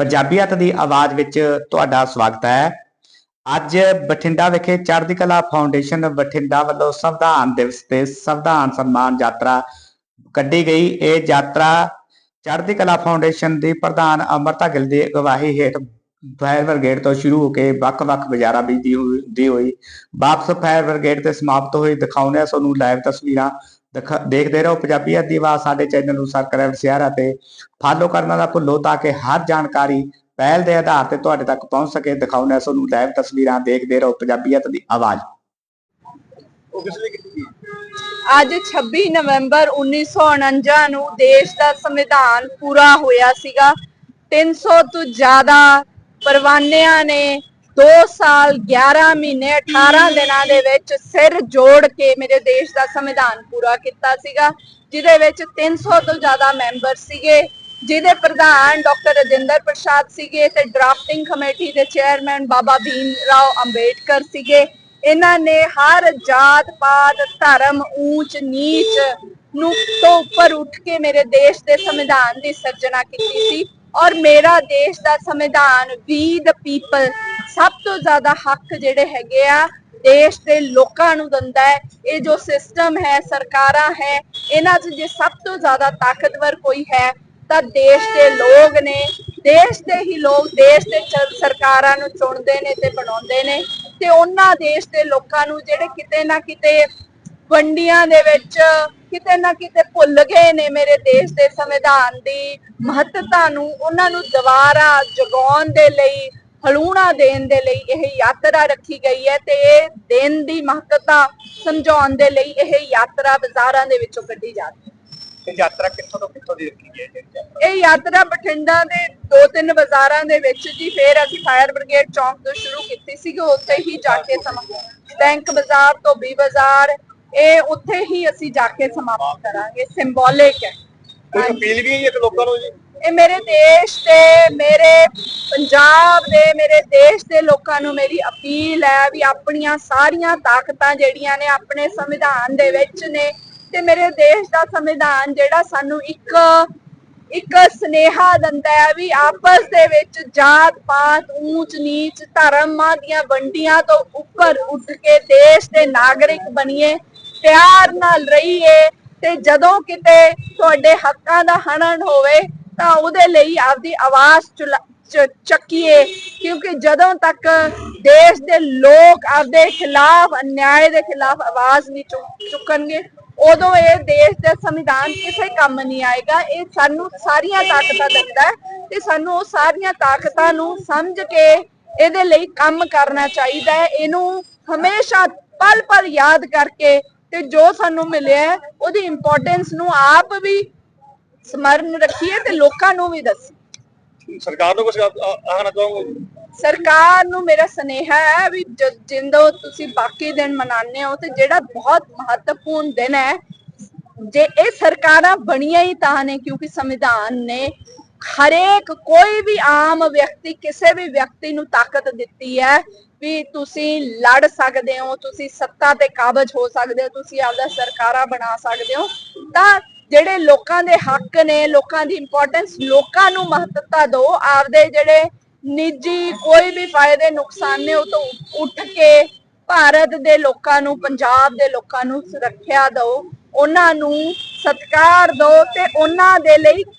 ਪੰਜਾਬੀਅਤ ਦੀ ਆਵਾਜ਼ ਵਿੱਚ ਤੁਹਾਡਾ ਸਵਾਗਤ ਹੈ। ਅੱਜ ਬਠਿੰਡਾ ਵਿਖੇ ਚੜ੍ਹਦੀ ਕਲਾ ਫਾਊਂਡੇਸ਼ਨ ਬਠਿੰਡਾ ਵੱਲੋਂ ਸੰਵਿਧਾਨ ਦਿਵਸ ਤੇ ਸੰਵਿਧਾਨ ਸਨਮਾਨ ਯਾਤਰਾ ਕੱਢੀ ਗਈ। ਇਹ ਯਾਤਰਾ ਚੜ੍ਹਦੀ ਕਲਾ ਫਾਊਂਡੇਸ਼ਨ ਦੀ ਪ੍ਰਧਾਨ ਅਮਰਤਾ ਗਿੱਲ ਦੀ ਅਗਵਾਈ ਹੇਠ ਫਾਇਰ ਬ੍ਰਿਗੇਡ ਤੋਂ ਸ਼ੁਰੂ ਹੋ ਕੇ ਵੱਖ-ਵੱਖ ਬਾਜ਼ਾਰਾਂ ਵਿੱਚ ਦੀ ਹੋਈ ਵਾਪਸ ਫਾਇਰ ਬ੍ਰਿਗੇਡ ਤੇ ਸਮਾਪਤ ਹੋਈ। ਦਿਖਾਉਂਦੇ ਤੁਹਾਨੂੰ ਲਾਈਵ ਤਸਵੀਰਾਂ। ਦੇਖਦੇ ਰਹੋ ਪੰਜਾਬੀਅਤ ਦੀ ਆਵਾਜ਼ ਸਾਡੇ ਚੈਨਲ ਨੂੰ ਸਬਸਕ੍ਰਾਈਬ ਸ਼ੇਅਰ ਅਤੇ ਫਾਲੋ ਕਰਨਾ ਨਾ ਭੁੱਲੋ ਤਾਂ ਕਿ ਹਰ ਜਾਣਕਾਰੀ ਪਹਿਲ ਦੇ ਆਧਾਰ ਤੇ ਤੁਹਾਡੇ ਤੱਕ ਪਹੁੰਚ ਸਕੇ। ਦਿਖਾਉਂਦੇ ਤੁਹਾਨੂੰ ਲਾਈਵ ਤਸਵੀਰਾਂ, ਦੇਖਦੇ ਰਹੋ ਪੰਜਾਬੀਅਤ ਦੀ ਆਵਾਜ਼। ਅੱਜ 26 ਨਵੰਬਰ 1949 ਨੂੰ ਦੇਸ਼ ਦਾ ਸੰਵਿਧਾਨ ਪੂਰਾ ਹੋਇਆ ਸੀਗਾ। 300 ਤੋਂ ਜ਼ਿਆਦਾ ਪਰਵਾਨਿਆਂ ਨੇ 2 ਸਾਲ 11 ਮਹੀਨੇ 18 ਦਿਨਾਂ ਦੇ ਵਿੱਚ ਸਿਰ ਜੋੜ ਕੇ ਮੇਰੇ ਦੇਸ਼ ਦਾ ਸੰਵਿਧਾਨ ਪੂਰਾ ਕੀਤਾ ਸੀਗਾ, ਜਿਹਦੇ ਵਿੱਚ 300 ਤੋਂ ਜ਼ਿਆਦਾ ਮੈਂਬਰ ਸੀਗੇ, ਜਿਹਦੇ ਪ੍ਰਧਾਨ ਡਾਕਟਰ ਰਜਿੰਦਰ ਪ੍ਰਸਾਦ ਸੀਗੇ ਤੇ ਡਰਾਫਟਿੰਗ ਕਮੇਟੀ ਦੇ ਚੇਅਰਮੈਨ ਬਾਬਾ ਭੀਮ ਰਾਓ ਅੰਬੇਡਕਰ ਸੀਗੇ। ਇਹਨਾਂ ਨੇ ਹਰ ਜਾਤ, ਪਾਤ, ਧਰਮ, ਊਚ, ਨੀਚ ਨੂੰ ਤੋਂ ਉੱਪਰ ਉੱਠ ਕੇ ਮੇਰੇ ਦੇਸ਼ ਦੇ ਸੰਵਿਧਾਨ ਦੀ ਸਿਰਜਣਾ ਕੀਤੀ ਸੀ ਔਰ ਮੇਰਾ ਦੇਸ਼ ਦਾ ਸੰਵਿਧਾਨ ਵੀ ਦ ਪੀਪਲ ਸਭ ਤੋਂ ਜ਼ਿਆਦਾ ਹੱਕ ਜਿਹੜੇ ਹੈਗੇ ਆ, ਦੇਸ਼ ਦੇ ਲੋਕਾਂ ਨੂੰ ਦਿੰਦਾ ਹੈ। ਇਹ ਜੋ ਸਿਸਟਮ ਹੈ, ਸਰਕਾਰਾਂ ਹੈ, ਇਹਨਾਂ 'ਚ ਜੇ ਸਭ ਤੋਂ ਜ਼ਿਆਦਾ ਤਾਕਤਵਰ ਕੋਈ ਹੈ, ਤਾਂ ਦੇਸ਼ ਦੇ ਲੋਕ ਨੇ। ਦੇਸ਼ ਦੇ ਹੀ ਲੋਕ ਦੇਸ਼ ਦੇ ਸਰਕਾਰਾਂ ਨੂੰ ਚੁਣਦੇ ਨੇ ਤੇ ਬਣਾਉਂਦੇ ਨੇ। ਤੇ ਉਹਨਾਂ ਦੇਸ਼ ਦੇ ਲੋਕਾਂ ਨੂੰ ਜਿਹੜੇ ਕਿਤੇ ਨਾ ਕਿਤੇ ਵੰਡੀਆਂ ਦੇ ਵਿੱਚ ਕਿਤੇ ਨਾ ਕਿਤੇ ਭੁੱਲ ਗਏ ਨੇ ਮੇਰੇ ਦੇਸ਼ ਦੇ ਸੰਵਿਧਾਨ ਦੀ ਮਹੱਤਤਾ ਨੂੰ, ਉਹਨਾਂ ਨੂੰ ਦੁਬਾਰਾ ਜਗਾਉਣ ਦੇ ਲਈ ਹਲੂਣਾ ਦੇਣ ਦੇ ਲਈ ਇਹ ਯਾਤਰਾ ਰੱਖੀ ਗਈ ਹੈ ਤੇ ਇਹ ਦਿਨ ਦੀ ਮਹੱਤਤਾ ਸਮਝਾਉਣ ਦੇ ਲਈ ਇਹ ਯਾਤਰਾ ਬਾਜ਼ਾਰਾਂ ਦੇ ਵਿੱਚੋਂ ਕੱਢੀ ਜਾਂਦੀ ਹੈ। ਤੇ ਯਾਤਰਾ ਕਿੱਥੋਂ ਤੋਂ ਕਿੱਥੋਂ ਦੀ ਰੱਖੀ ਗਈ ਹੈ? ਇਹ ਯਾਤਰਾ ਬਠਿੰਡਾ ਦੇ ਦੋ ਤਿੰਨ ਬਾਜ਼ਾਰਾਂ ਦੇ ਵਿੱਚ ਜੀ ਫੇਰ ਅਸੀਂ ਫਾਇਰ ਬ੍ਰਿਗੇਡ ਚੌਂਕ ਤੋਂ ਸ਼ੁਰੂ ਕੀਤੀ ਸੀ ਕਿ ਉੱਥੇ ਹੀ ਜਾ ਕੇ ਬੈਂਕ ਬਾਜ਼ਾਰ ਧੋਬੀ ਬਾਜ਼ਾਰ ਇਹ ਉੱਥੇ ਹੀ ਅਸੀਂ ਜਾ ਕੇ ਸਮਾਪਤ ਕਰਾਂਗੇ ਸਿੰਬੋਲਿਕ ਹੈ। ਕੋਈ ਅਪੀਲ ਵੀ ਹੈ ਲੋਕਾਂ ਨੂੰ ਜੀ? ਇਹ ਮੇਰੇ ਦੇਸ਼ ਤੇ, ਮੇਰੇ ਪੰਜਾਬ ਦੇ, ਮੇਰੇ ਦੇਸ਼ ਦੇ ਲੋਕਾਂ ਨੂੰ ਮੇਰੀ ਅਪੀਲ ਹੈ ਵੀ ਆਪਣੀਆਂ ਸਾਰੀਆਂ ਤਾਕਤਾਂ ਜਿਹੜੀਆਂ ਨੇ ਆਪਣੇ ਸੰਵਿਧਾਨ ਦੇ ਵਿੱਚ ਨੇ ਤੇ ਮੇਰੇ ਦੇਸ਼ ਦਾ ਸੰਵਿਧਾਨ ਜਿਹੜਾ ਸਾਨੂੰ ਇੱਕ ਇੱਕ ਸਨੇਹਾ ਦਿੰਦਾ ਹੈ ਵੀ ਆਪਸ ਦੇ ਵਿੱਚ ਜਾਤ ਪਾਤ, ਊਚ ਨੀਚ ਧਰਮਾਂ ਦੀਆਂ ਵੰਡੀਆਂ ਤੋਂ ਉੱਪਰ ਉੱਠ ਕੇ ਦੇਸ਼ ਦੇ ਨਾਗਰਿਕ ਬਣੀਏ, ਪਿਆਰ ਨਾਲ ਰਹੀਏ ਤੇ ਜਦੋਂ ਕਿਤੇ ਤੁਹਾਡੇ ਹੱਕਾਂ ਦਾ ਹਨਨ ਹੋਵੇ ਤਾਂ ਉਹਦੇ ਲਈ ਆਪਦੀ ਆਵਾਜ਼ ਚੁਲਾ- ਚੱਕੀਏ। ਕਿਉਂਕਿ ਜਦੋਂ ਤੱਕ ਦੇਸ਼ ਦੇ ਲੋਕ ਆਪਦੇ ਖਿਲਾਫ, ਅਨਿਆਏ ਦੇ ਖਿਲਾਫ ਆਵਾਜ਼ ਨਹੀਂ ਚੁੱਕਣਗੇ, ਉਦੋਂ ਇਹ ਦੇਸ਼ ਦਾ ਸੰਵਿਧਾਨ ਕਿਸੇ ਕੰਮ ਨਹੀਂ ਆਏਗਾ। ਇਹ ਸਾਨੂੰ ਸਾਰੀਆਂ ਤਾਕਤਾਂ ਦਿੰਦਾ ਹੈ ਤੇ ਸਾਨੂੰ ਉਹ ਸਾਰੀਆਂ ਤਾਕਤਾਂ ਨੂੰ ਸਮਝ ਕੇ ਇਹਦੇ ਲਈ ਕੰਮ ਕਰਨਾ ਚਾਹੀਦਾ ਹੈ। ਇਹਨੂੰ ਹਮੇਸ਼ਾ ਪਲ ਪਲ ਯਾਦ ਕਰਕੇ ਤੇ ਜੋ ਸਾਨੂੰ ਮਿਲਿਆ ਉਹਦੀ ਇੰਪੋਰਟੈਂਸ ਨੂੰ ਆਪ ਵੀ ਸਮਰਨ ਰੱਖੀਏ ਤੇ ਲੋਕਾਂ ਨੂੰ ਵੀ ਦੱਸੀਏ। ਸਰਕਾਰ ਨੂੰ ਕੁਝ ਆਖਣਾ ਚਾਹੋਗੇ ਸਰਕਾਰ ਨੂੰ ਮੇਰਾ ਸੁਨੇਹਾ ਹੈ ਵੀ ਜਿੰਦੋਂ ਤੁਸੀਂ ਬਾਕੀ ਦਿਨ ਮਨਾਉਂਦੇ ਹੋ ਤੇ ਜਿਹੜਾ ਬਹੁਤ ਮਹੱਤਵਪੂਰਨ ਦਿਨ ਹੈ ਜੇ ਇਹ ਸਰਕਾਰਾਂ ਬਣੀਆਂ ਹੀ ਤਾਂ ਨੇ ਕਿਉਂਕਿ ਸੰਵਿਧਾਨ ਨੇ ਹਰੇਕ ਕੋਈ ਵੀ ਆਮ ਵਿਅਕਤੀ ਕਿਸੇ ਵੀ ਵਿਅਕਤੀ ਨੂੰ ਤਾਕਤ ਦਿੱਤੀ ਹੈ ਵੀ ਤੁਸੀਂ ਲੜ ਸਕਦੇ ਹੋ ਤੁਸੀਂ ਸੱਤਾ ਤੇ ਕਾਬਜ ਹੋ ਸਕਦੇ ਹੋ ਤੁਸੀਂ ਆਪਦਾ ਸਰਕਾਰਾਂ ਬਣਾ ਸਕਦੇ ਹੋ ਤਾਂ ਜਿਹੜੇ ਲੋਕਾਂ ਦੇ ਹੱਕ ਨੇ, ਲੋਕਾਂ ਦੀ ਇੰਪੋਰਟੈਂਸ ਲੋਕਾਂ ਨੂੰ ਮਹੱਤਤਾ ਦਿਓ, ਆਪਦੇ ਜਿਹੜੇ ਨਿੱਜੀ ਕੋਈ ਵੀ ਫਾਇਦੇ, ਨੁਕਸਾਨ ਨੇ ਉਹ ਤੋਂ ਉੱਠ ਕੇ ਭਾਰਤ ਦੇ ਲੋਕਾਂ ਨੂੰ, ਪੰਜਾਬ ਦੇ ਲੋਕਾਂ ਨੂੰ ਸੁਰੱਖਿਆ ਦਿਓ, ਉਹਨਾਂ ਨੂੰ ਸਤਿਕਾਰ ਦਿਓ ਤੇ ਉਹਨਾਂ ਦੇ ਲਈ